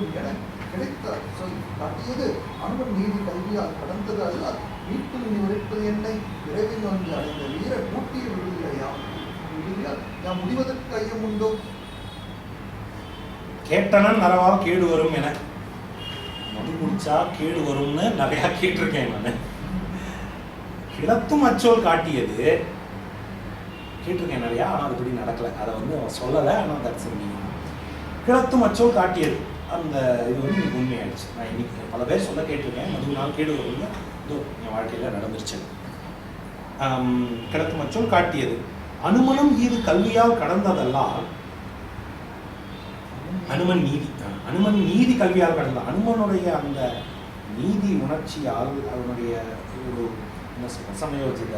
வேண்டும் என கிடைத்த சொல் காட்டியது அன்பன் நீதி கல்வியால் கடந்தது அல்ல. வீட்டில் நீ உரைப்பது என்னை? விரைவில் வந்து அடைந்த வீர கூட்டிய விடுதலையா விடுதலையால் முடிவதற்கு ஐயம் உண்டோ? கேட்டனன் நரவா கேடு வரும் என. மது குடிச்சா கேடு வரும்னு நிறையா கேட்டிருக்கேன் நான். கிடத்தும் அச்சோல் காட்டியது. கேட்டிருக்கேன் நிறையா ஆனால் அதுபடி நடக்கலை. அதை வந்து அவன் சொல்லலை. ஆனால் தட்ஸ் மீனிங் கிடத்தும் அச்சோல் காட்டியது. அந்த இது வந்து எனக்கு உண்மையாயிடுச்சு. நான் இன்னைக்கு பல பேர் சொல்ல கேட்டிருக்கேன். அதுவும் கேடு வரும்னு இதோ என் வாழ்க்கையில் நடந்துருச்சு. கிடத்து மச்சம் காட்டியது அனுமனம் இது கல்வியால் கடந்ததெல்லாம் அனுமன் நீதி அனுமன் நீதி கல்வியால் கடந்த அனுமனுடைய அந்த நீதி உணர்ச்சியால் அவனுடைய ஒரு என்ன சமயோஜித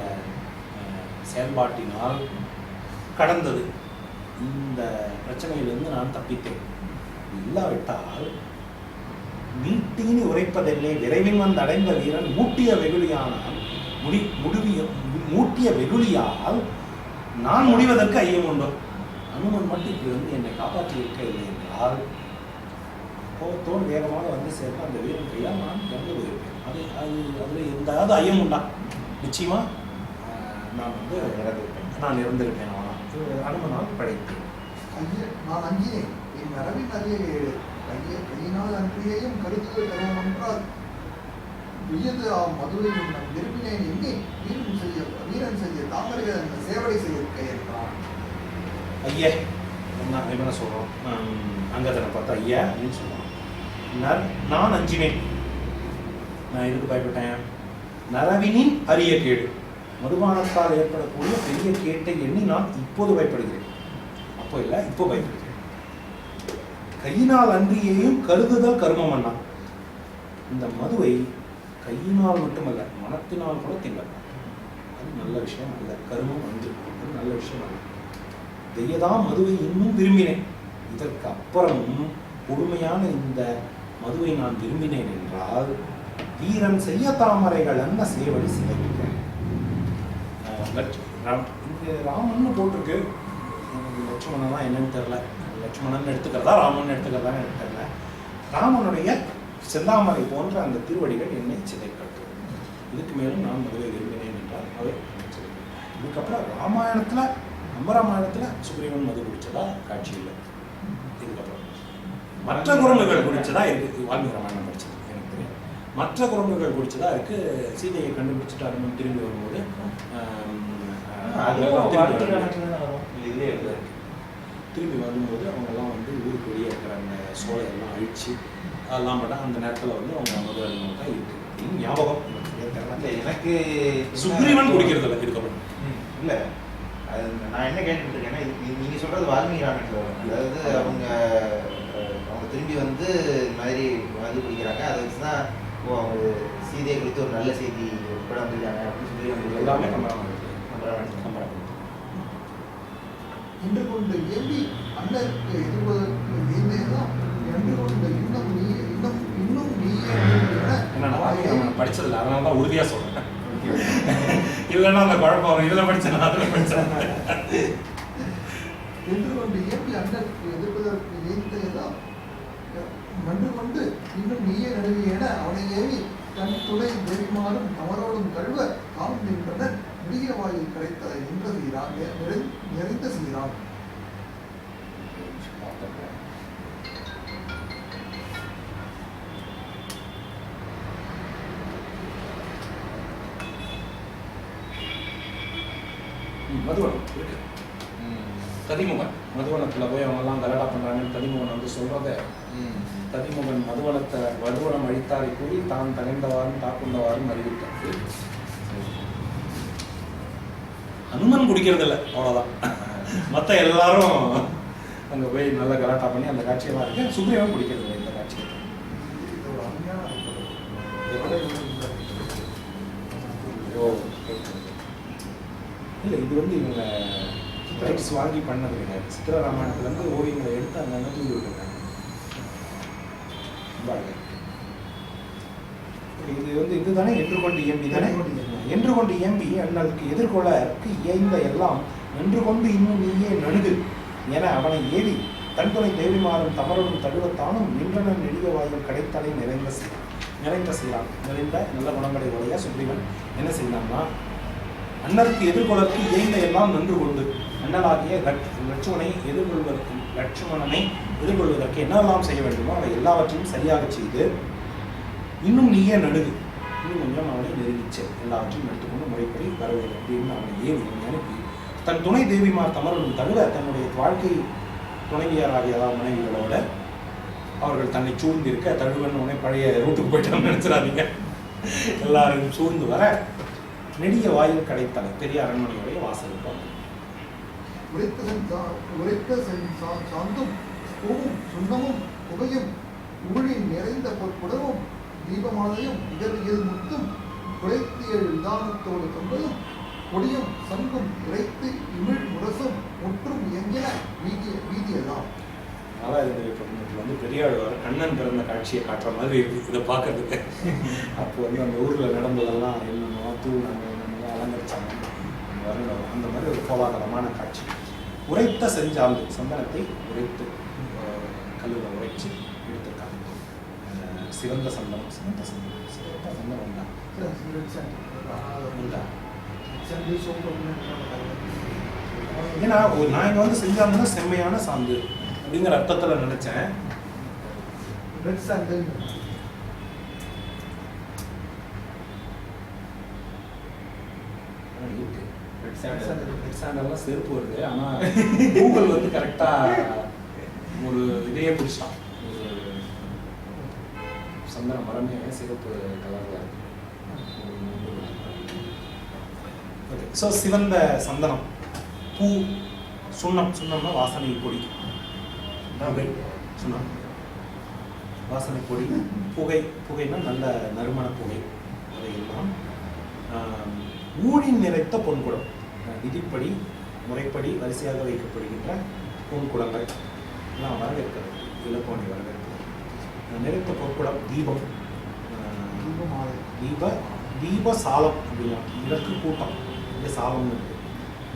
செயல்பாட்டினால் கடந்தது. இந்த பிரச்சனையிலிருந்து நான் தப்பித்தேன். இல்லாவிட்டால் நீட்டீனி உரைப்பதில்லை விரைவில் வந்து அடைந்த வீரன் மூட்டிய வெகுளியானால் முடி முடிவிய மூட்டிய வெகுளியால் நான் முடிவதற்கு ஐயம் உண்டோ. அனுமன் மட்டும் இப்படி வந்து என்னை காப்பாற்றி இருக்கவில்லை என்றால் கோபத்தோடு வேகமாக வந்து சேர்ந்து அந்த வீரன் கையால் நான் இறந்து போயிருப்பேன் அது அது அதில் எந்தாவது ஐயம் உண்டா? நிச்சயமா நான் வந்து இறந்திருப்பேன். நான் இறந்திருப்பேன் ஆனால் அனுமனால் படைத்தேன் நான் அங்கேயே என் வரவின் அறிய ஏழு கைய கையினால் அன்றியையும் கருத்துகள் தரும் என்றால் வியது ஆ மதுரை நான் விரும்பினேன் எண்ணி வீரன் செய்ய வீரன் செய்ய தாமரைகள் அந்த சேவலை செய்ய கையெழுத்தான் ஐயா நான் என்ன சொல்கிறோம் அங்கதனை பார்த்தா ஐயா அப்படின்னு சொல்லுவான் நர் நான் அஞ்சினேன். நான் எதுக்கு பயப்பட்டேன்? நரவினின் அரிய கேடு. மதுபானத்தால் ஏற்படக்கூடிய பெரிய கேட்டை எண்ணி நான் இப்போது பயப்படுகிறேன். அப்போ இல்லை இப்போ பயப்படுகிறேன். கையினால் அன்றியையும் கருதுதல் கருமம் அண்ணா. இந்த மதுவை கையினால் மட்டுமல்ல மனத்தினால் கூட திங்கலாம் அது நல்ல விஷயம் அல்ல. கருமம் அன்று அது நல்ல விஷயம் அல்ல. தெய்யதான் மதுவை இன்னும் விரும்பினேன். இதற்கு அப்புறமும் கொடுமையான இந்த மதுவை நான் விரும்பினேன் என்றால் வீரன் செய்ய தாமரைகள் என்ன சேவடி சிதைக்கிறேன் இங்கே ராமன் போட்டிருக்கு. எனக்கு லட்சுமணனா என்னன்னு தெரில லட்சுமணன் எடுத்துக்கிறதா ராமன் எடுத்துக்கிறதா எனக்கு தெரியல. ராமனுடைய செந்தாமரை போன்ற அந்த திருவடிகள் என்னை சிதைக்கட்டும். இதுக்கு மேலும் நான் மதுவை விரும்பினேன் என்றால் அவை. இதுக்கப்புறம் ராமாயணத்துல நம்ம ராமாயணத்துல சுக்ரீவன் மது குடிச்சதா? காட்சி இல்லை. இதுக்கப்புறம். மற்ற குரங்குகள் குடிச்சதா? இருக்கு. வால்மீகி ராமாயணம் படிச்சது எனக்கு தெரியும். மற்ற குரங்குகள் குடிச்சதா? இருக்கு. சீதையை கண்டுபிடிச்சிட்டு அருமன் திரும்பி வரும்போது. அதுவும் திரும்பி வரும்போது- அவங்கெல்லாம் வந்து ஊருக்கு வெளியே இருக்கிற அந்த சோலையெல்லாம் அழிச்சு அதெல்லாம் பண்ண அந்த நேரத்தில் வந்து அவங்க மது அருந்தவங்க தான் இருக்கு. இது ஞாபகம்? எனக்கு சுக்ரீவன் குடிக்கிறது இல்லை இதுக்கப்புறம் ம், இல்ல. அது நான் என்ன கேட்டுட்டு இருக்கேன்னா இது- இது நீங்க சொல்றது வால்மீகி ராமாயணத்துல வரும். அதாவது அவங்க அவங்க திரும்பி வந்து இந்த மாதிரி மது குடிக்கிறாங்க. அதை வச்சு தான் ஓ அவங்க சீதையை குறித்து ஒரு நல்ல செய்தி உட்பட வந்திருக்காங்க அப்படின்னு சொல்லி எல்லாமே நம்ம. நம்ம இன்று கொண்டு ஏம்பி அண்ணருக்கு எதிர்வதற்கு நீந்தேதான் என்று கொண்டு இன்னும் நீ இன்னும் இன்னும் ராமாயணம் படிச்சதில்ல. அதனால தான் உறுதியாக சொல்கிறேன் இல்லைன்னா அந்த குழப்பம். வரும் இதில் படித்தேன் அதில் படித்தேன் என்று கொண்டு ஏம்பி அண்ணருக்கு எதிர்ப்பதற்கு நீந்தேதான் நன்று கொண்டு இன்னும் நீயே நடுவி என அவனை ஏவி தன் துணை தேவிமாரும் தமரோடும் கழுவ தாம் நின்றனர். முடிய வாயில் கிடைத்த நின்ற சீரான் நிறை- நிறைந்த சீரான் மதுவனம் இருக்கு. கதிமுகன் மதுவனத்தில் போய் அவங்கெல்லாம் கலடா பண்ணுறாங்கன்னு கதிமுகன் வந்து சொல்கிறத ம். கதிமுகன் மதுவனத்தை மதுவனம் அழித்தாரை கூறி தான் தகைந்தவாறும் தாக்குண்டவாறும் அறிவித்தார். அனுமன் குடிக்கிறது இல்லை அவ்வளோதான் மற்ற எல்லாரும் அங்கே போய் நல்லா கலாட்டா பண்ணி அந்த காட்சியெல்லாம் இருக்கு. சுக்ரீவன் குடிக்கிறது இல்லை இந்த காட்சி அருமையான ஓ இல்லை இது வந்து இவங்க ரைட்ஸ் வாங்கி பண்ணது கிடையாது சித்திர ராமாயணத்துலேருந்து ஓவியங்களை எடுத்து அங்கங்கே தூக்கி விட்டுருக்காங்க. ரொம்ப இது வந்து இதுதானே? என்று கொண்டு இயம்பி தானே? என்று கொண்டு ஏம்பி என்று கொண்டு அண்ணலுக்கு எதிர்கொள்ளற்கு இயைந்த எல்லாம் நின்று கொண்டு இன்னும் நீயே நணுகு என அவனை ஏறி தன்துணை தேவிமாறும் தமரனும் தழுவத்தானும் நின்றன நெடிய வாயில் கடைத்தலை நிறைந்த செய்தான் நிறைந்த செய்யலாம் நிறைந்த நல்ல குணங்களை உடைய சுக்ரீவன் என்ன செய்தான்னா அண்ணருக்கு எதிர்கொள்ளற்கு இயந்த எல்லாம் நின்று கொண்டு அண்ணலாகிய லட்சுமணை எதிர்கொள்வதற்கு லட்சுமணனை எதிர்கொள்வதற்கு என்னெல்லாம் செய்ய வேண்டுமோ அவை எல்லாவற்றையும் சரியாக செய்து இன்னும் நீயே நடுகு இன்னும் கொஞ்சம் அவனை நெருங்கிச்சு எல்லாவற்றையும் எடுத்துக்கொண்டு முறைப்படி வரவில்லை அப்படின்னு அவனை ஏவி அனுப்பி தன் துணை தேவிமார் தமரனும் தவிர தன்னுடைய வாழ்க்கை துணைவியராகிய அதாவது மனைவிகளோட அவர்கள் தன்னை சூழ்ந்திருக்க தழுவன் உடனே பழைய ரூட்டுக்கு போயிட்டான்னு நினைச்சிடாதீங்க எல்லாரும் சூழ்ந்து வர நெடிய வாயில் கடைத்தலை பெரிய அரண்மனையுடைய வாசல் வந்தார். உரைத்த சென் புகையும் நிறைந்த பொற்புடமும் தீபமானதையும் இதழியல் முத்தும் குறைத்திய விதானத்தோடு தொங்கலும் கொடியும் சங்கும் இறைத்து இமிழ் முரசும் முற்றும் இயங்கின வீதி வீதியெல்லாம். நாலாயிரத்தி இந்த வந்து பெரியாழ்வார் கண்ணன் பிறந்த காட்சியை காட்டுற மாதிரி இருக்கு. இதை பார்க்கறதுக்கு. அப்போ வந்து அந்த ஊரில் நடந்ததெல்லாம் என்னென்னோ தூணாங்க என்னென்னோ அலங்கரிச்சாங்க. அந்த வருடம் அந்த மாதிரி ஒரு கோலாகலமான காட்சி. உரைத்த செஞ்சாந்து சந்தனத்தை உரைத்து கல்லில் உரைச்சு சிவந்த சந்தனம் சிவந்த சந்தனம் சிவந்த சந்தனம் தான் உண்டா? சோப்பு ஏன்னா ஒரு நான் இங்கே வந்து செஞ்சாங்கன்னா செம்மையான சாந்து அப்படிங்கிற அர்த்தத்தில் நினச்சேன். ரெட் இருக்கு. Red sandal. ரெட் சாண்டல்லாம் செருப்பு வருது. ஆனால் கூகுள் வந்து கரெக்டாக ஒரு இதையே பிடிச்சிட்டான். சந்தன மரமே சிவப்பு கலரில் ஓகே. ஸோ சிவந்த சந்தனம். பூ சுண்ணம். சுண்ணம்னா வாசனை பொடி. சுண்ணம். வாசனை பொடி. புகை. புகைனா நல்ல நறுமண புகை. அதையெல்லாம் ஊழின் நிறைத்த பொன்குடம். விதிப்படி முறைப்படி வரிசையாக வைக்கப்படுகின்ற பொன்குடங்கள். எல்லாம் வரவேற்கிறது இலக்கோணி வரவேற்கிறது நிறைத்த பொற்குடம் தீபம் தீப தீப சாலம் அப்படின்னா இதற்கு கூட்டம் இந்த சாலம் இருக்கு.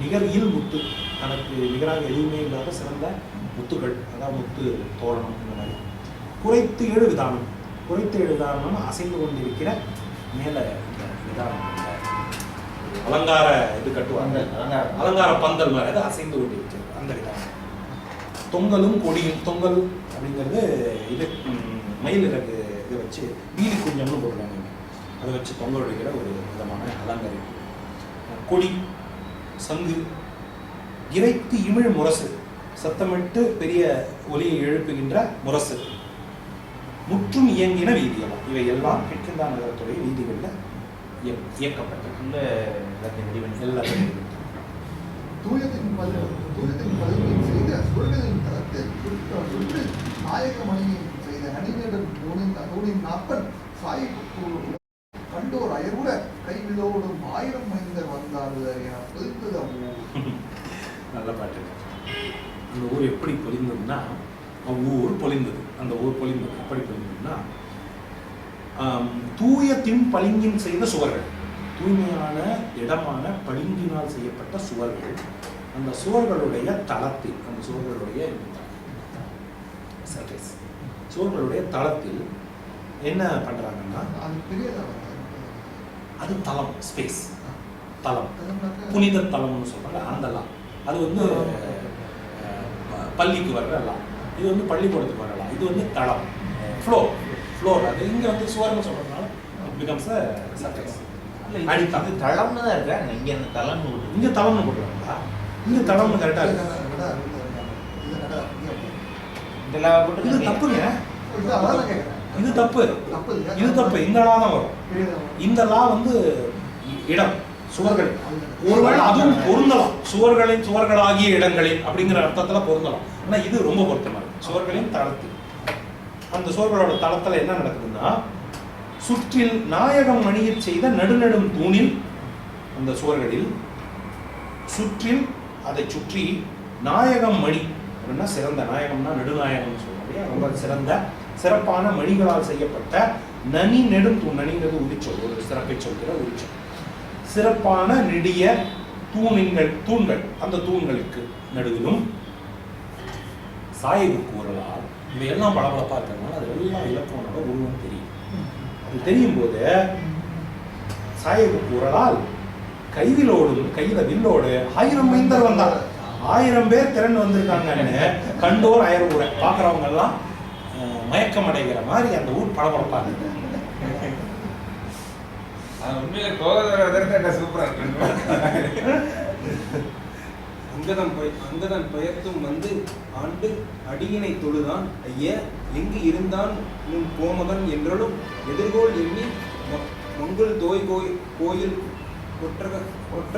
நிகர் இல் முத்து தனக்கு நிகராக எதுவுமே இல்லாத சிறந்த முத்துகள் அதாவது முத்து தோரணம் இந்த மாதிரி. குறைத்து ஏழு விதானம் குறைத்து ஏழு விதானம் அசைந்து கொண்டிருக்கிற மேலே விதானம் அலங்கார இது கட்டுவாங்க. அலங்கார பந்தல் மாதிரி அது அசைந்து கொண்டிருக்கிறது அந்த விதானம். தொங்கலும் கொடியும் தொங்கல் அப்படிங்கிறது இது மயில் இறகு இதை வச்சு வீதி குஞ்சம்னு போட்டுருக்காங்க அதை வச்சு தொங்க விடுகிற ஒரு விதமான அலங்கரிப்பு கொடி சங்கு இறைத்து இமிழ் முரசு. சத்தமிட்டு பெரிய ஒலியை எழுப்புகின்ற முரசு. முற்றும் இயங்கின வீதியெல்லாம். இவை எல்லாம் கிட்கிந்தா நகரத்துடைய வீதிகளில் இய- இயக்கப்பட்டது உள்ள எல்லாத்தையும் பண்ணி எல்லாத்தையும் தூயத்தின் பதி தூயத்தின் பதிவில் செய்த நாயகமணியின் செய்த நனிநெடும் நூலின் நாப்பன் சாய் கண்டோர் அயர்வுட கைவிலோடும் ஆயிரம் மைந்தர் வந்தார்கள் என பொதித்தது அவ்வூர் நல்ல பாட்டு. அந்த ஊர் எப்படி பொழிந்ததுன்னா ஊர் பொழிந்தது அந்த ஊர் பொழிந்தது எப்படி பொழிந்ததுன்னா தூய தின் பளிங்கின் செய்த சுவர்கள். தூய்மையான இடமான பளிங்கினால் செய்யப்பட்ட சுவர்கள். அந்த சுவர்களுடைய தளத்தில் அந்த சுவர்களுடைய surface, சுவர்களுடைய தளத்தில் என்ன பண்றாங்கன்னா அது பெரியதா அது தளம் ஸ்பேஸ் தளம் புனித தலம்னு சொல்றாங்க அந்த லா அது வந்து பள்ளிக்கு வர்ற லா இது வந்து பள்ளிக்கூடத்துக்கு வர லா இது வந்து தளம் ஃப்ளோ ஃப்ளோர் அது இங்க வந்து சுவர்னு சொல்றதுனால பிகம்ஸ் சர்ஃபேஸ் இல்ல, இது- தளம்னு தான் இருக்கா இங்க அந்த தளம்னு விட்டு இங்க தளம்னு போடுறாங்களா இங்க தளம்னு கரெக்டா இருக்கு இதெல்லாம் போட்டு தப்புங்க இது தப்பு? இது தப்பு. இந்த லா தான் வரும். இந்த லா வந்து இடம் சுவர்கள். ஒருவேளை அதுவும் பொருந்தலாம். சுவர்களின் சுவர்களாகிய இடங்களில் அப்படிங்கிற அர்த்தத்துல பொருந்தலாம். ஆனா இது ரொம்ப பொருத்தமா இருக்கு. சுவர்களின் தளத்தில். அந்த சுவர்களோட தளத்துல என்ன நடக்குதுன்னா சுற்றில் நாயகம் மணியச் செய்த நடுநடும் தூணில் அந்த சுவர்களில் சுற்றில் அதை சுற்றி நாயகம் மணி அப்படின்னா சிறந்த நாயகம்னா நெடுநாயகம்னு சொல்லுவோம் இல்லையா? ரொம்ப சிறந்த சிறப்பான மணிகளால் செய்யப்பட்ட நனி நெடும் தூண் நனிங்கிறது உரிச்சொல் ஒரு சிறப்பை சொல்கிற உரிச்சொல் சிறப்பான நெடிய தூணின்கள் தூண்கள் அந்த தூண்களுக்கு நடுவிலும் சாய்வு கூறலால் இவையெல்லாம் பளபளப்பாக இருக்கிறதுனால அது எல்லாம் இலக்கணோட உருவம் தெரியும். அது தெரியும் போது சாய்வு கூறலால் கைவிலோடும் கையில வில்லோடு ஆயிரம் மைந்தர் வந்தார். ஆயிரம் பேர் திறன் வந்திருக்காங்கன்னு கண்டோர் ஆயிரம் ஊரை பார்க்குறவங்க எல்லாம் மயக்கம் அடைகிற மாதிரி அந்த ஊர் பளபளப்பா இருக்கு உண்மையில கோவதற்கு சூப்பரா இருக்கு அங்கதம் அங்கதன் பெயர்த்தும் வந்து ஆண்டு அடியினை தொழுதான் ஐய எங்கு இருந்தான் உன் கோமகன் என்றலும் எதிர்கோள் எண்ணி மங்குள் தோய் கோய் கோயில் ஒற்ற ஒற்ற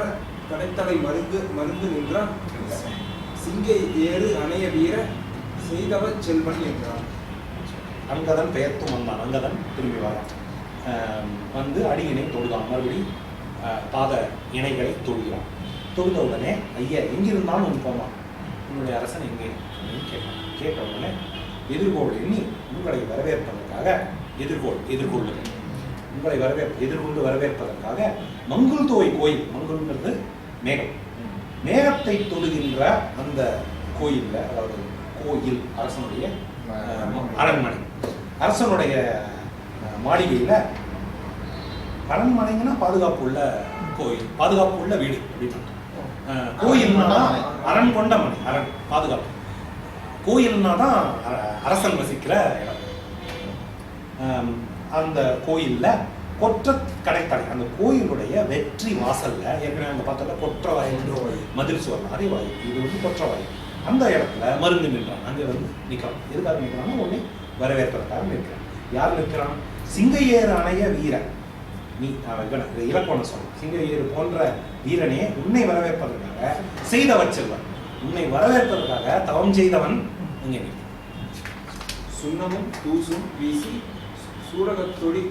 கடைத்தலை மருந்து மருந்து நின்றான். சிங்க ஏறு அணைய வீர செய்தவ செல்வன் என்றான். அங்கதன் பெயர்த்தும் வந்தான். அங்கதன் திரும்பி வரான். வந்து அடியினை தொழுதான் மறுபடி பாத இணைகளை தொழுகிறான் தொழுத உடனே ஐயா எங்கிருந்தாலும் உன் போவான் உன்னுடைய அரசன் எங்கே? அப்படின்னு கேட்டான். கேட்ட உடனே எதிர்கோள் எண்ணி உங்களை வரவேற்பதற்காக எதிர்கோள் எதிர்கொள்ளுங்கள். உங்களை வரவேற்ப எதிர்கொண்டு வரவேற்பதற்காக மங்குல் தோய் கோயில். மங்குள்ங்கிறது மேகம். மேகத்தை தொழுகின்ற அந்த கோயில்ல அதாவது கோயில் அரசனுடைய அரண்மனை. அரசனுடைய மாளிகையில் அரண்மனைங்கன்னா பாதுகாப்பு உள்ள கோயில் பாதுகாப்பு உள்ள வீடு அப்படின்னு கோயில்னா அரண் கொண்ட அரண் பாதுகாப்பு. கோயில்னா தான் அர- அரசன் வசிக்கிற இடம். அந்த கோயிலில் கொற்ற கடைத்தடை அந்த கோயிலுடைய வெற்றி வாசல்ல ஏற்கனவே அந்த பார்த்தல கொற்ற வாயில் மதில் சுவர் மாதிரி இது வந்து கொற்ற அந்த இடத்துல மருந்து நின்றான். அங்கே வந்து நிற்கலாம் எதுக்காக நிற்கிறான் ஒன்று வரவேற்பதற்காக நிற்கிறான். யார் நிற்கிறான்? சிங்கையேறு அணைய வீரன். நீ இலக்கணம் இவனை சிங்கையேறு போன்ற வீரனே உன்னை வரவேற்பதற்காக செய்தவர் செல்வன். உன்னை வரவேற்பதற்காக தவம் செய்தவன் இங்கே நிற்கிறான். சுண்ணமும் தூசும் வீசி சூடகத்தொடி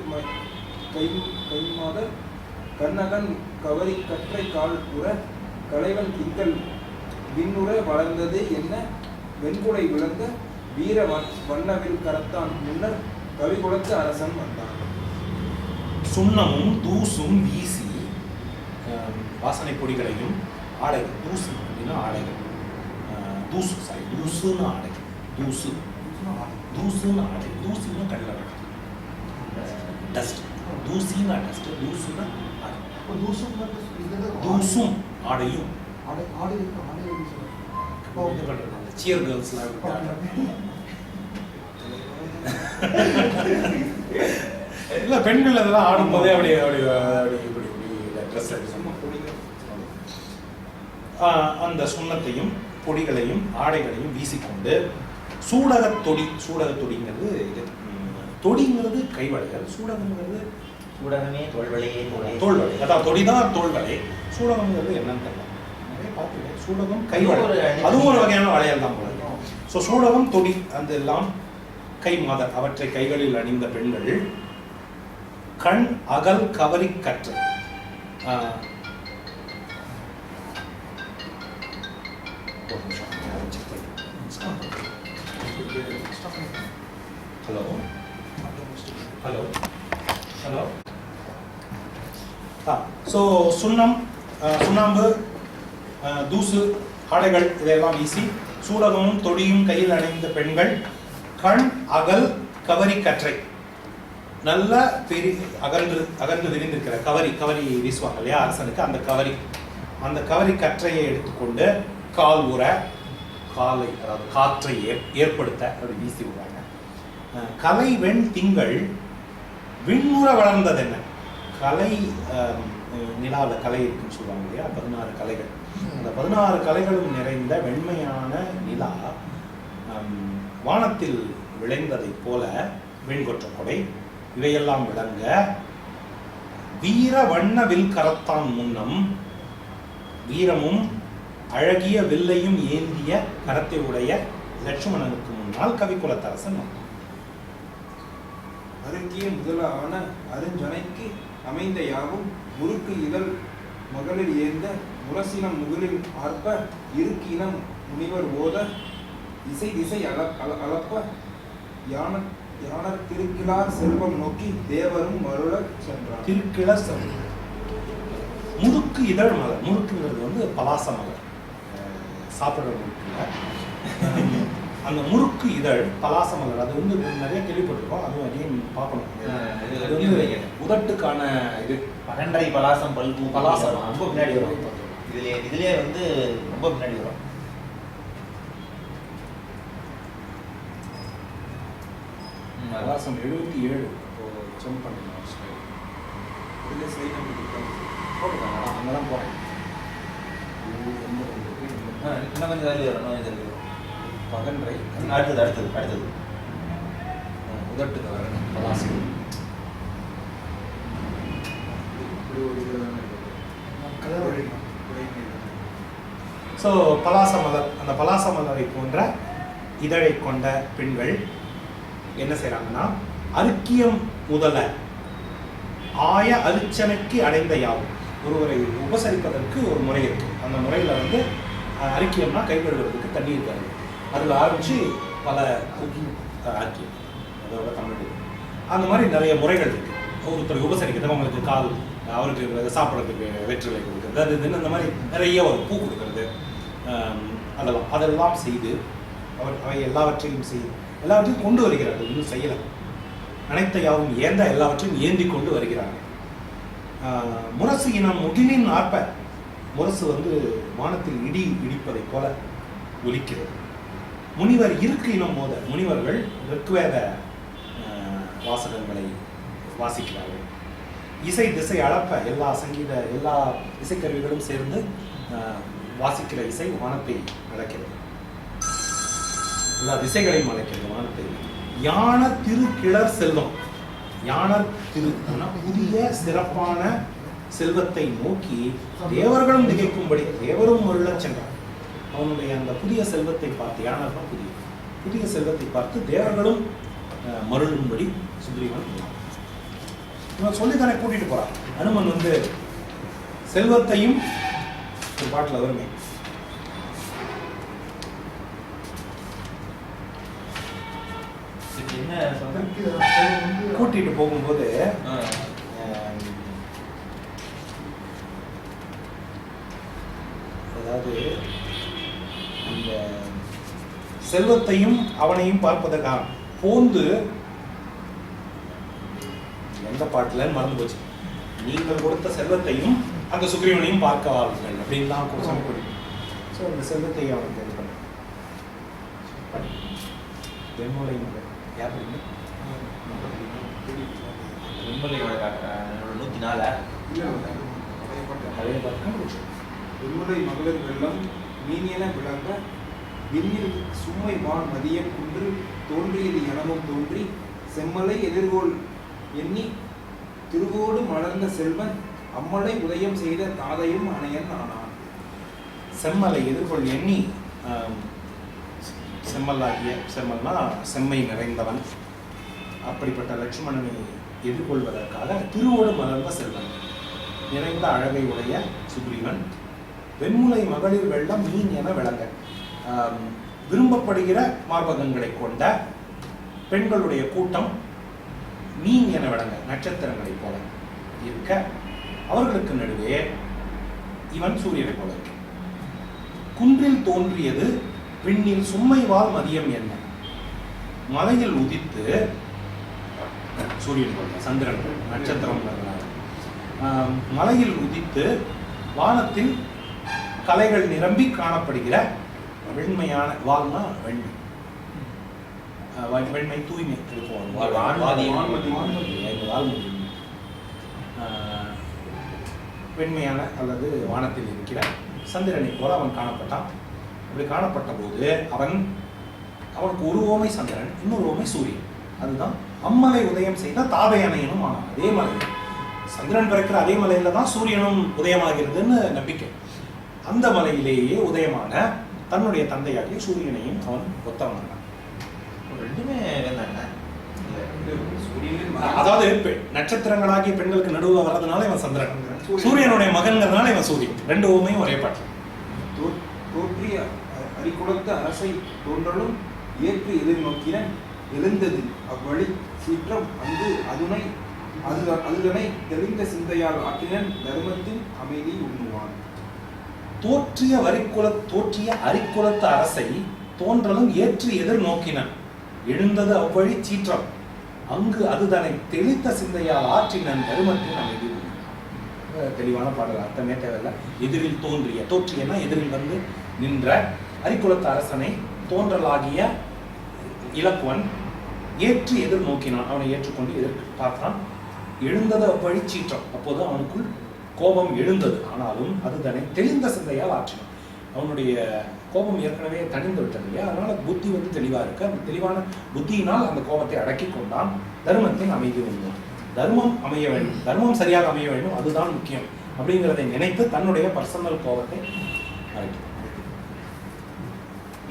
கை கைமாத கண்ணகன் கவரி கற்றை கால் கூற கலைவன் திங்கள் விண்ணுற வளர்ந்தது என்ன? வெண்குடை விளங்க வீர வண்ணவில் கரத்தான். முன்னர் கவிகுலத்து அரசன் வந்தான். சுண்ணமும் தூசும் வீசி வாசனை பொடிகளையும் ஆடைகள் தூசு அப்படின்னா ஆடைகள். தூசு சாரி தூசுன்னு ஆடை. தூசு. தூசுன்னு ஆடை. தூசுன்னா கல்ல டஸ்ட் தூசின்னா டஸ்ட் தூசுன்னா ஆடை. தூசம் தூசும் ஆடையும். ஆடை ஆடை ஆடை. இப்போ சியர் கேர்ள்ஸ்லாம் இல்லை பெண்கள் அதெல்லாம் ஆடும்போதே அப்படி அப்படி அப்படி இப்படி இப்படி ட்ரெஸ் அந்த சுண்ணத்தையும் பொடிகளையும் ஆடைகளையும் வீசிக்கொண்டு சூடகத் தொடி சூடகத் தொடிங்கிறது இது. தொடிங்கிறது கைவளைகள் சூடகங்கிறது ஊடகமே தோல்வளையே தோலே தோல்வளை அதான் தொடிதான் தோல்வளை சூடகம்ங்கிறது என்னன்னு தெரியல. நிறைய பார்த்துருக்கேன். சூடகம் கைவளை. அதுவும் ஒரு வகையான வளையல் தான் போல ஸோ சூடகம் தொடி அந்த எல்லாம் கை மாத அவற்றை கைகளில் அணிந்த பெண்கள் கண் அகல் கவரி கற்று. ஆஹ், ஹலோ ஹலோ ஹலோ ஸோ சுண்ணம் சுண்ணாம்பு தூசு ஆடைகள் இதையெல்லாம் வீசி சூடகமும் தொடியும் கையில் அணிந்த பெண்கள் கண் அகல் கவரி கற்றை. நல்ல பெரி அகன்று அகன்று விரிந்திருக்கிற கவரி கவரி வீசுவாங்க இல்லையா அரசனுக்கு? அந்த கவரி. அந்த கவரி கற்றையை எடுத்துக்கொண்டு கால் உற காலை அதாவது காற்றை ஏற் ஏற்படுத்த அப்படி வீசி விடுவாங்க. கலை வெண் திங்கள் விண்ணுற வளர்ந்தது என்ன? கலை நிலாவில் கலை இருக்குன்னு சொல்லுவாங்க இல்லையா பதினாறு கலைகள். அந்த பதினாறு கலைகளும் நிறைந்த வெண்மையான நிலா வானத்தில் விளைந்ததைப் போல மீன்கொற்ற கொடை. இவையெல்லாம் விளங்க வீர வண்ண வில் கரத்தான் முன்னம் வீரமும் அழகிய வில்லையும் ஏந்திய கரத்தை உடைய லட்சுமணனுக்கு முன்னால் கவிக்குலத்தரசன் அருகிய அருங்கிய முதலான அருஞ்சனைக்கு அமைந்த யாவும் முறுக்கு இதழ் மகளிர் ஏந்த முரசினம் முகிலில் ஆர்ப்ப இருக்கினம் முனிவர் ஓத இசை திசை அள அள- அளப்ப யான யானர் திருக்கிலார் செல்வம் நோக்கி தேவரும் மருளச் சென்றார். திருக்கிள சம் முறுக்கு இதழ் மலர். முறுக்குங்கிறது வந்து பலாச மலர். சாப்பிடுற முறுக்குல அஹ் அந்த முறுக்கு இதழ் பலாச மலர் அது வந்து நிறைய கேள்விப்பட்டிருக்கோம். அதுவும் அதையும் பார்க்கணும். உதட்டுக்கான இது. பன்னெண்டரை பலாசம் பல்பு பலாசம். ரொம்ப பின்னாடி வரும். இதுலயே இதுலயே வந்து ரொம்ப பின்னாடி வரும். அதான். எழுபத்தி ஏழு. ஜம்ப் பண்ணிடலாம் இதுல அங்கே தான். போகிறேன் இன்னும் கொஞ்சம் கொஞ்சம் தள்ளி வரும். பகன்றை அடுத்தது அடுத்தது அடுத்தது. உதட்டுக்கான பலாசம் இப்படி ஒரு இதுல தானே. ஸோ பலாச மலர் அந்த பலாச மலரை போன்ற இதழை கொண்ட பெண்கள் என்ன செய்கிறாங்கன்னா அருக்கியம் முதல ஆய அரிச்சனைக்கு அடைந்த யாவும் ஒருவரை உபசரிப்பதற்கு ஒரு முறை இருக்கு. அந்த முறையில் வந்து அரிக்கியம்னா கை தண்ணி இருக்காது. அதில் ஆரம்பித்து பல அஹ், அரிக்கியம் அதோட தமிழ் அந்த மாதிரி நிறைய முறைகள் இருக்குது ஒருத்தர் உபசரிக்கிறது அவங்களுக்கு கால் அவருக்கு சாப்பிட்றதுக்கு வெற்றிலை கொடுக்குறது. அது இதுன்னு இந்த மாதிரி நிறைய ஒரு பூ கொடுக்குறது. அதெல்லாம் அதெல்லாம் செய்து அவர் அவை எல்லாவற்றையும் செய்து எல்லாவற்றையும் கொண்டு வருகிறார்கள். இன்னும் செய்யலை. அனைத்த யாவும் ஏந்த எல்லாவற்றையும் ஏந்தி கொண்டு வருகிறார்கள். முரசு இனம் முகிலின் ஆர்ப்ப. முரசு வந்து வானத்தில் இடி இடிப்பதைப் போல ஒலிக்கிறது. முனிவர் இருக்கு இனம் மோத. முனிவர்கள் ரிக்வேத வாசகங்களை வாசிக்கிறார்கள். இசை திசை அளப்ப எல்லா சங்கீத எல்லா இசைக்கருவிகளும் சேர்ந்து வாசிக்கிற இசை வானத்தை அழைக்கிறது எல்லா திசைகளையும் அழைக்கிறது வானத்தை. யான திருக்கிழர் செல்வம். யான திரு புதிய சிறப்பான செல்வத்தை நோக்கி தேவர்களும் திகைக்கும்படி தேவரும் அருளச் சென்றார். அவனுடைய அந்த புதிய செல்வத்தை பார்த்து யானர்கள் புதிய. புதிய செல்வத்தை பார்த்து தேவர்களும் மருளும்படி சுக்ரீவன் இவன் சொல்லி தானே கூட்டிட்டு போறான். அனுமன் வந்து செல்வத்தையும் ஒரு பாட்டில் வருமே. கூட்டிட்டு போகும்போது அதாவது அந்த செல்வத்தையும் அவனையும் பார்ப்பதற்காக போந்து எந்த பாட்டுல மறந்து போச்சு. நீங்கள் கொடுத்த செல்வத்தையும் அந்த சுக்ரீவனையும் பார்க்க வாருங்கள் அப்படின்னு தான் கொஞ்சம் ஸோ அந்த செல்வத்தை அவனுக்கு இது பண்ண யார் படிங்க விண்வெளி என்னோட நூத்தி நாலா. மகளிர் வெள்ளம் மீனியன விளங்க விண்ணில் சும்மை வான் மதியம் குன்று தோன்றியது எனவும் தோன்றி செம்மலை எதிர்கோள் எண்ணி திருவோடு மலர்ந்த செல்வன் அம்மலை உதயம் செய்த தாதையும் அணையன் ஆனான். செம்மலை எதிர்கொள் எண்ணி ஆம், செம்மல்லாகிய செம்மல்னா செம்மை நிறைந்தவன். அப்படிப்பட்ட லட்சுமணனை எதிர்கொள்வதற்காக திருவோடு மலர்ந்த செல்வன். நிறைந்த அழகை உடைய சுக்ரீவன். வெண்முலை மகளிர் வெள்ளம் மீன் என விளங்க. விரும்பப்படுகிற மார்பகங்களை கொண்ட பெண்களுடைய கூட்டம் மீன் என விளங்க நட்சத்திரங்களைப் போல இருக்க அவர்களுக்கு நடுவே இவன் சூரியனை போல குன்றில் தோன்றியது விண்ணில் சும்மைவால் மதியம் என்ன? மலையில் உதித்து சூரியன் போல சந்திரன் நட்சத்திரம் மலையில் உதித்து வானத்தில் கலைகள் நிரம்பி காணப்படுகிற வெண்மையான வால்னா வெண்மை. வெண்மை தூய்மை வெண்மையான அல்லது வானத்தில் இருக்கிற சந்திரனை போல அவன் காணப்பட்டான். அப்படி காணப்பட்ட போது அவன் அவனுக்கு ஒரு ஓமை சந்திரன் இன்னொரு ஓமை சூரியன். அதுதான் அம்மலை உதயம் செய்த தாதை அணையனும் ஆனான் அதே மலை. சந்திரன் பிறக்கிற அதே மலையில தான் சூரியனும் உதயமாகிறதுன்னு நம்பிக்கை. அந்த மலையிலேயே உதயமான தன்னுடைய தந்தையாகிய சூரியனையும் அவன் ஒத்தவனானான். ரெண்டுமே அதாவது நட்சத்திரங்களாகிய பெண்களுக்கு நடுவில் வர்றதுனால இவன் சந்திரன். சூரியனுடைய மகன்கிறதுனால இவன் சூரியன். ரெண்டு ஓமையும் ஒரே பாட்டு. தோற்றிய அ- அரிக்குலத்த அரசை தோன்றலும் ஏற்று எதிர்நோக்கினன் எழுந்தது. அவ்வழி சீற்றம் அங்கு அதுனை அது அதுதனை தெளிந்த சிந்தையால் ஆற்றினன் தர்மத்தின் அமைதி உண்ணுவான். தோற்றிய வரிக்குல தோற்றிய அரிக்குலத்து அரசை தோன்றலும் ஏற்று எதிர் நோக்கினன். எழுந்தது அவ்வழி சீற்றம் அங்கு அதுதனை தெளித்த சிந்தையால் ஆற்றினன் தருமத்தின் அமைதி தெளிவான பாடல் அர்த்தமே தேவையில்லை. எதிரில் தோன்றிய தோற்றியனா எதிரில் வந்து நின்ற அரிக்குலத்து அரசனை தோன்றலாகிய இலக்குவன் ஏற்று எதிர் நோக்கினான். அவனை ஏற்றுக்கொண்டு எதிர் பார்த்தான். எழுந்தது வழி சீற்றம். அப்போது அவனுக்குள் கோபம் எழுந்தது. ஆனாலும் அது தன்னை தெளிந்த சிந்தையால் ஆற்றினான். அவனுடைய கோபம் ஏற்கனவே தணிந்து விட்டது இல்லையா? அதனால புத்தி வந்து தெளிவா இருக்கு. அந்த தெளிவான புத்தியினால் அந்த கோபத்தை அடக்கி கொண்டான். தர்மத்தின் அமைதி வந்தான் தர்மம் அமைய வேண்டும். தர்மம் சரியாக அமைய வேண்டும். அதுதான் முக்கியம் அப்படிங்கிறதை நினைத்து தன்னுடைய பர்சனல் கோபத்தை அடக்கி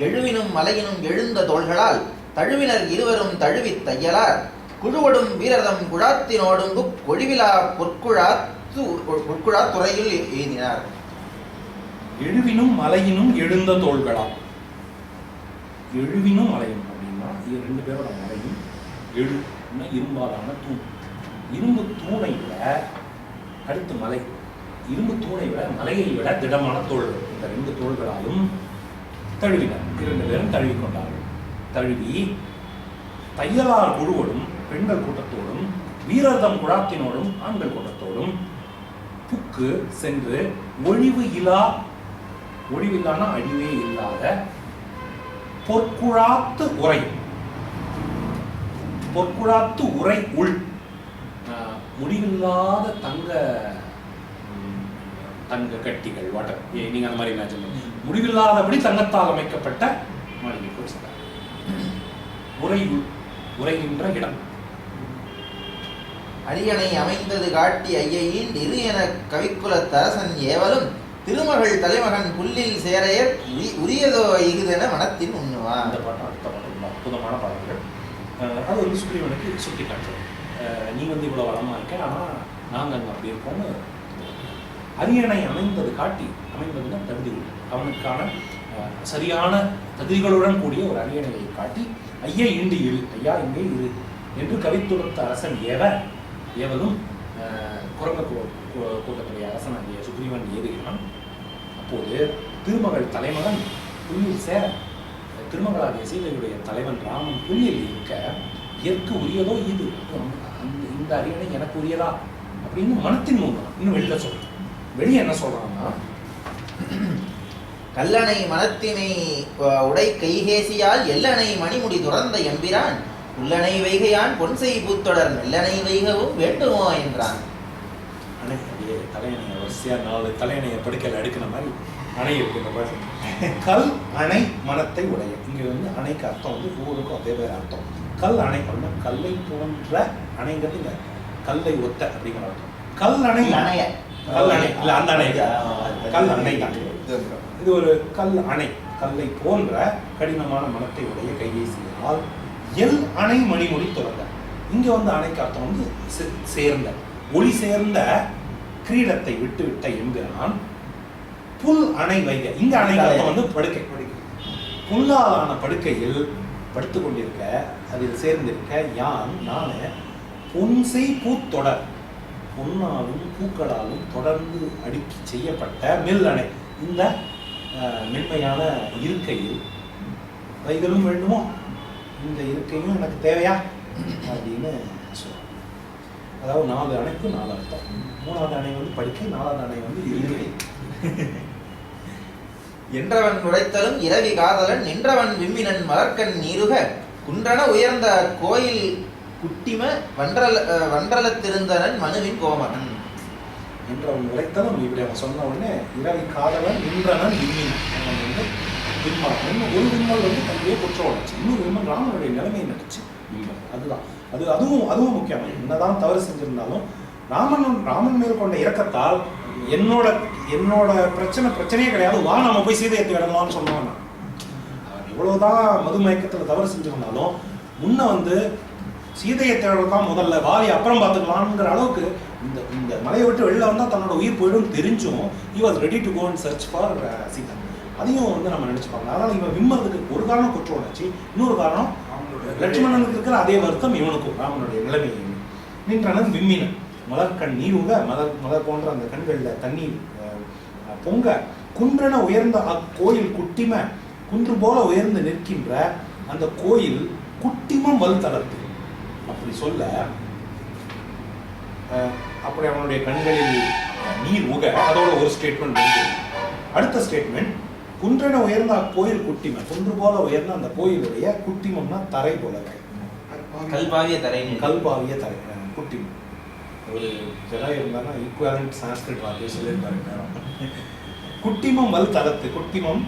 எழுவினும் மலையினும் எழுந்த தோள்களால் தழுவினர் இருவரும் தழுவித் தையலார். குழுவடும் வீரதம் குழாத்தினோடுங்கு கொழிவிலா பொற்குழா பொற்குழா துறையில் எழுதினார் எழுவினும் மலையினும் எழுந்த தோள்களாம் எழுவினும் மலையும் அப்படின்னா இது ரெண்டு பேரோட மலையும் எழு இரும்பாலான தூண். இரும்பு தூணை விட அடுத்து மலை. இரும்பு தூணை விட மலையை விட திடமான தோள்கள். இந்த ரெண்டு தோள்களாலும் தழுவினர். இரண்டு பேரும் தழுவி கொண்டார்கள். தழுவி தையலார் குழுவோடும் பெண்கள் கூட்டத்தோடும் வீரர்தம் குழாத்தினோடும் ஆண்கள் கூட்டத்தோடும் புக்கு சென்று ஒழிவு இலா ஒழிவில்லான அழிவே இல்லாத பொற்குழாத்து உரை. பொற்குழாத்து உரை உள். முடிவில்லாத தங்க தங்க கட்டிகள் வாட்டர். நீங்க அந்த மாதிரி பண்ணுங்க. முடிவில்லாதபடி தங்கத்தால் அமைக்கப்பட்ட மாளிகைக்குள் உள் உரைகின்ற இடம். அரியணை அமைந்தது காட்டி ஐயையின் இரு என கவிக்குலத் தரசன் ஏவலும் திருமகள் தலைமகன் புல்லில் சேரையர் உரி- உரியதோ இகுதென மனத்தின் உண்ணுவான். அந்த பாட்டம் அடுத்த பாட்டு. ரொம்ப அற்புதமான பாடல்கள். அது வந்து சுக்ரீவனுக்கு சுட்டி காட்டுறது நீ வந்து இவ்வளோ வளமாக இருக்க ஆனால் நாங்கள் அங்கே அப்படி இருக்கோம்னு அரியணை அமைந்தது காட்டி அமைந்ததுன்னா தகுதி அவனுக்கான சரியான தகுதிகளுடன் கூடிய ஒரு அரியணையை காட்டி ஐயா இண்டு இரு ஐயா இங்கே இரு என்று கவித்துவத்த அரசன் ஏவ ஏவலும் குரங்க கூட்டத்துடைய அரசன் ஆகிய சுக்ரீவன் ஏதுகிறான் அப்போது திருமகள் தலைமகன் புள்ளியில் சேர திருமகளாகிய சீதையுடைய தலைவன் ராமன் புள்ளியில் இருக்க எற்கு உரியதோ இது? அந்த இந்த அரியணை எனக்கு உரியதா? அப்படின்னு மனத்தின் மூலம் இன்னும் வெளியில சொல்றான். வெளியே என்ன சொல்றான்னா கல்லணை மனத்தினை உடை கைகேசியால் எல்லணை மணிமுடி துறந்த எம்பிரான் உள்ளணை வைகையான் பொன்செய் பூத்தொடர் மெல்லணை வைகவும் வேண்டுமோ என்றான். அணை அப்படியே தலையணை வரிசையா நாலு தலையணையை படுக்கையில் அடுக்கின மாதிரி அணை இருக்கு இந்த பாட்டு கல் அணை மனத்தை உடைய இங்க வந்து அணைக்கு அர்த்தம் வந்து ஊருக்கும் அதே பேர் அர்த்தம். கல் அணை அப்படின்னா கல்லை போன்ற அணைங்கிறது இங்க கல்லை ஒத்த அப்படிங்கிற அர்த்தம். கல் அணை. அணைய. கல் அணை இல்ல அந்த அணை கல் அணை தான் இது ஒரு கல் அணை கல்லை போன்ற கடினமான மனத்தை உடைய கையேசியால் எல் அணை மணிமொழி துறந்த இங்க வந்து அணைக்கு அர்த்தம் வந்து சேர்ந்த ஒளி சேர்ந்த கிரீடத்தை விட்டு விட்ட என்கிறான் புல் அணை வைக இங்க அணைக்கு அர்த்தம் வந்து படுக்கை. புல்லாலான படுக்கையில் படுத்து கொண்டிருக்க அதில் சேர்ந்திருக்க யான் நானே பொன்சை பூத்தொடர் பொன்னாலும் பூக்களாலும் தொடர்ந்து அடுக்கி செய்யப்பட்ட மில் அணை. இந்த மென்மையான இருக்கையில் கைகளும் வேண்டுமோ? இந்த இருக்கையும் எனக்கு தேவையா? அப்படின்னு சொல்லுவோம் அதாவது நாலு அணைக்கு நாலு அர்த்தம். மூணாவது அணை வந்து படிக்க நாலாவது அணை வந்து இருக்கை என்றவன் நுழைத்தலும் இரவி காதலன் நின்றவன் விம்மினன் மலர்கண் நீருக குன்றன உயர்ந்த கோயில் குட்டிம வன்றல வன்றலத்திருந்தனன் மனுவின் கோமகன். என்ற ஒரு உரைத்தலும் இப்படி அவன் சொன்ன உடனே இரவி காதலன் நின்றனன் விண்மீன். அவன் வந்து விண்மான். ஒரு விண்மல் வந்து தன்னுடைய குற்ற உணர்ச்சி இன்னொரு விண்மல் ராமனுடைய நிலைமையை நடிச்சு விண்மல் அதுதான். அது அதுவும் அதுவும் முக்கியம். என்னதான் தவறு செஞ்சிருந்தாலும் ராமன் ராமன் மேல் கொண்ட என்னோட என்னோட பிரச்சனை பிரச்சனையே கிடையாது. வா நம்ம போய் சீதையை தேடலாம்னு சொன்னான் நான். அவன் எவ்வளவுதான் மது மயக்கத்தில் தவறு செஞ்சிருந்தாலும் முன்ன வந்து சீதையை தேடுறது தான் முதல்ல. வாரி அப்புறம் பார்த்துக்கலாம்ங்கிற அளவுக்கு இந்த இந்த மலையை விட்டு வெளில வந்தால் தன்னோட உயிர் போயிடும் தெரிஞ்சும் he was ready to go and search for Sita அதையும் வந்து நம்ம நினைச்சு பார்க்கலாம் அதனால இவன் விம்மறதுக்கு ஒரு காரணம் குற்ற உணர்ச்சி இன்னொரு காரணம் லட்சுமணனுக்கு இருக்கிற அதே வருத்தம் இவனுக்கும் ராமனுடைய நிலைமை. நின்றனன் விம்மினன். மலர்கண் நீருக மலர் மலர் போன்ற அந்த கண்களில் தண்ணீர் பொங்க குன்றென உயர்ந்த அக்கோயில் குட்டிம குன்று போல உயர்ந்து நிற்கின்ற அந்த கோயில் குட்டிமம் வல்தளத்து அப்படி சொல்ல அப்படி அவனுடைய கண்களில் நீர் உக அதோட ஒரு ஸ்டேட்மெண்ட் வந்து அடுத்த ஸ்டேட்மெண்ட் குன்றென உயர்ந்த அக்கோயில் குட்டிமம் குன்று போல உயர்ந்த அந்த கோயிலுடைய குட்டிமம்னா தரை போல கல்பாவிய தரைன்னு கல்பாவிய தரை குட்டிமம். ஒரு ஜெடா இருந்தானா ஈக்குவலண்ட் சான்ஸ்கிரிட் வார்த்தையை சொல்லியிருப்பாரு. நேரம். குட்டிமம் வல் தளத்து குட்டிமம்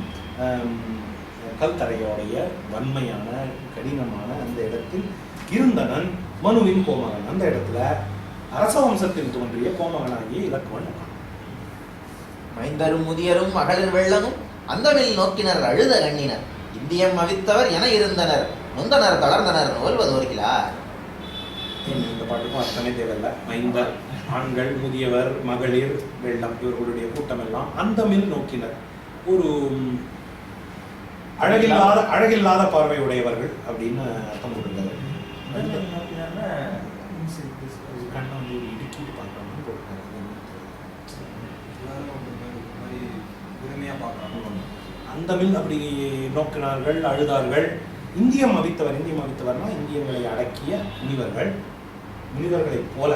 கல் தரையோடைய வன்மையான கடினமான அந்த இடத்தில் இருந்தனன் மனுவின் கோமகன். அந்த இடத்துல அரச வம்சத்தில் தோன்றிய கோமகனாகிய இலக்குவன். மைந்தரும் முதியரும் மகளிர் வெள்ளமும் அந்தமில் நோக்கினர் அழுத கண்ணினர். இந்தியம் அவித்தவர் என இருந்தனர். நொந்தனர் தளர்ந்தனர். நோல்வது இன்னும் இந்த பாட்டுக்கும் அர்த்தமே தேவையில்லை. மைந்தர் ஆண்கள் முதியவர் மகளிர் வெள்ளம் இவர்களுடைய கூட்டம் எல்லாம் அந்தமில் நோக்கினர். ஒரு அழகில்லாத அழகில்லாத பார்வை உடையவர்கள் அப்படின்னு அர்த்தம் கொடுக்கிறது கண்ணை வந்து ஒரு இடுக்கிட்டு பார்க்கறாங்கன்னு போட்டிருக்காரு. எல்லாரும் ஒரு மாதிரி ஒரு மாதிரி உரிமையா பார்க்குறாங்க. அந்தமில் அப்படி நோக்கினார்கள் அழுதார்கள். இந்தியம் அவித்தவர் இந்தியம் அவித்தவர்னா இந்தியங்களை அடக்கிய முனிவர்கள். முனிவர்களைப் போல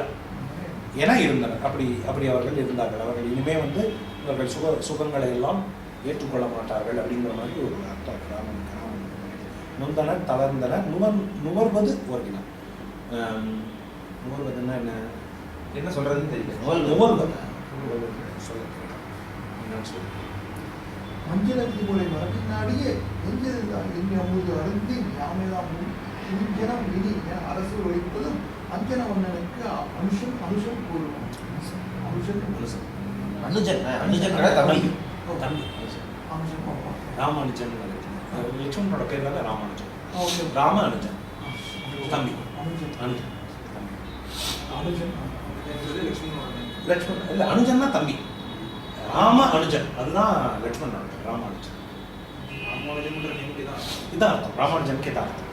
என இருந்தனர். அப்படி அப்படி அவர்கள் இருந்தார்கள். அவர்கள் இனிமே வந்து இவர்கள் சுக சுகங்களை எல்லாம் ஏற்றுக்கொள்ள மாட்டார்கள் அப்படிங்கிற மாதிரி ஒரு அர்த்தம். கிராமம் கிராமம். நொந்தனர் தளர்ந்தனர் நுவர் நுவர்வது ஓர்கினர் நுவர்வதுன்னா என்ன? என்ன சொல்றதுன்னு தெரியல. நோல் நுவர்வது நுவர்வது சொல்ல என்னன்னு சொல்லு மஞ்சளத்து போலை மரபினாடியே எஞ்சிருந்தார் எண்ணி அமுது அருந்தி யாமெல்லாம் துணிஞ்சனம் இனி என அரசு ஒழிப்பதும் அஞ்சன மன்னனுக்கு அனுஷம் அனுஷம் கூறுவோம் அனுஷன் மனுஷன் அனுஜன் அனுஜன் கடை தம்பி? தம்பி. அனுஷன். ராமானுஜன் லட்சுமணனோட பேர் தானே ராமானுஜன். ஆ, ஓகே. ராம அனுஜன். தம்பி. அனுஜன். அனுஜன் என்பது லட்சுமணனோட name. தம்பி. ராம அனுஜன். அதுதான் லட்சுமணன் ராம அனுஜன். இதான் அர்த்தம். ராமானுஜனுக்கு இதான் அர்த்தம்.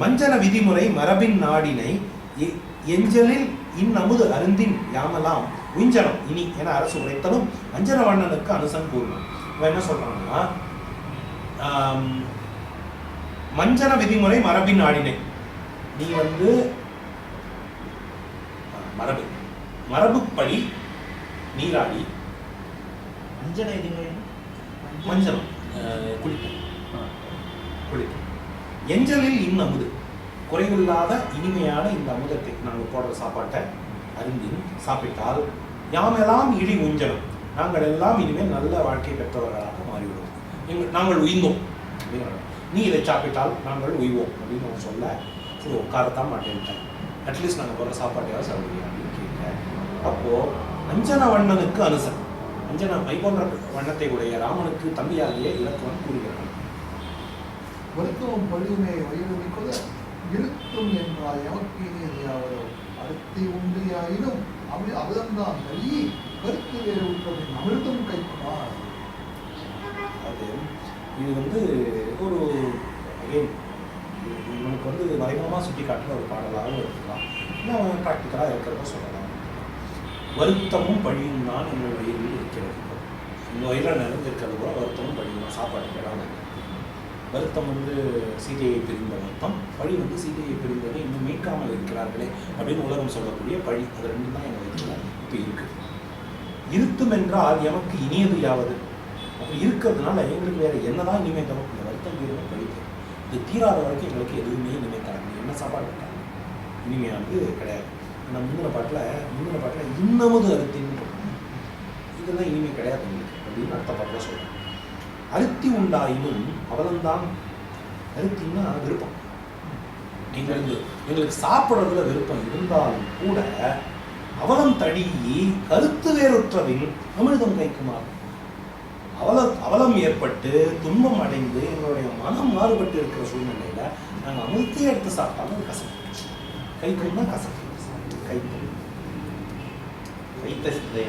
மஞ்சன விதிமுறை மரபின் நாடினை எ- எஞ்சலில் இன்னமுது அருந்தின் யாமெல்லாம் உஞ்சனம் இனி என அரசு உரைத்தலும் அஞ்சன வண்ணனுக்கு அனுசன் கூறுவோம் இவன் என்ன சொல்றான்னா மஞ்சன விதிமுறை மரபின் நாடினை. நீ வந்து மரபு. மரபுப்படி நீராடி அஞ்சனை மஞ்சனம் குளித்தல். குளித்தல். எஞ்சலில் இன்னமுது குறைவில்லாத இனிமையான இந்த அமுதத்தை நாங்கள் போடுற சாப்பாட்டை அருந்தி சாப்பிட்டால் யாமெல்லாம் இழி உஞ்சனம் நாங்கள் எல்லாம் இனிமேல் நல்ல வாழ்க்கை பெற்றவர்களாக மாறிவிடுவோம். எங்கள் நாங்கள் உய்ந்தோம் அப்படிங்கிறாங்க. நீ இதை சாப்பிட்டால் நாங்கள் உய்வோம் அப்படின்னு சொல்ல சரி உட்காரத்தான் மாட்டேன்ட்டேன் அட்லீஸ்ட் நாங்கள் போடுற சாப்பாட்டையாவது சாப்பிடுவோம் அப்படின்னு கேட்டேன். அப்போது அஞ்சன வண்ணனுக்கு அனுசன். அஞ்சன மை போன்ற வண்ணத்தை உடைய ராமனுக்கு தம்பியாகிய இலக்குவன் கூறுகிறான். வருத்தமும் பழியுமே வயிறுமிக்கொத இருத்தும் என்றால் எமக்கு இனியதையாவதோ அறுத்தி உண்டியாயினும் அமி அவதம்தான் கலி கருத்து வேறு உற்றவின் அமிர்தம் கைக்குமார் அது இது வந்து ஒரு again, இவனுக்கு வந்து மறைமுகமாக சுட்டி காட்டுற ஒரு பாடலாகவும் இருக்கலாம். இன்னும் ப்ராக்டிக்கலாக இருக்கிறத சொல்லலாம். வருத்தமும் பழியும் தான் எங்கள் வயிறில் இருக்கிறது. இந்த வயிறில் நிறைஞ்சிருக்கிறது கூட வருத்தமும் பழியும் தான். சாப்பாட்டுக்கு இடம் வருத்தம் வந்து சீதையை பிரிந்த வருத்தம். பழி வந்து சீதையை பிரிந்ததை. இன்னும் மீட்காமல் இருக்கிறார்களே அப்படின்னு உலகம் சொல்லக்கூடிய பழி. அது ரெண்டு தான் எங்கள் வயிற்றில் இப்போ இருக்குது இருத்தும் என்றால் எமக்கு இனியது யாவது? அப்படி இருக்கிறதுனால எங்களுக்கு வேறு என்னதான் இனிமே தரும்? இந்த வருத்தம் தீரணும் பழி இது தீராத வரைக்கும் எங்களுக்கு எதுவுமே இனிமேல் தராங்க என்ன சாப்பாடு தராங்க இனிமையானது கிடையாது. ஆனால் முந்தின பாட்டில் முந்தின பாட்டில் இன்னமும் அறுத்தின்னு இதெல்லாம் இனிமே கிடையாது எங்களுக்கு அப்படின்னு அடுத்த பாட்டில் சொல்கிறேன் அருத்தி உண்டாயினும் அவலம்தான் அருத்தின்னா விருப்பம். எங்களுக்கு எங்களுக்கு சாப்பிட்றதுல விருப்பம் இருந்தாலும் கூட அவலம் தடியி கருத்து வேறுற்றவில் அமிர்தம் கைக்குமா அவல அவலம் ஏற்பட்டு துன்பம் அடைந்து எங்களுடைய மனம் மாறுபட்டு இருக்கிற சூழ்நிலையில நாங்கள் அமுத்தி எடுத்து சாப்பிட்டாலும் அது கசப்பு கைக்கும்னா கசப்பு கைக்கும் வைத்த சிந்தை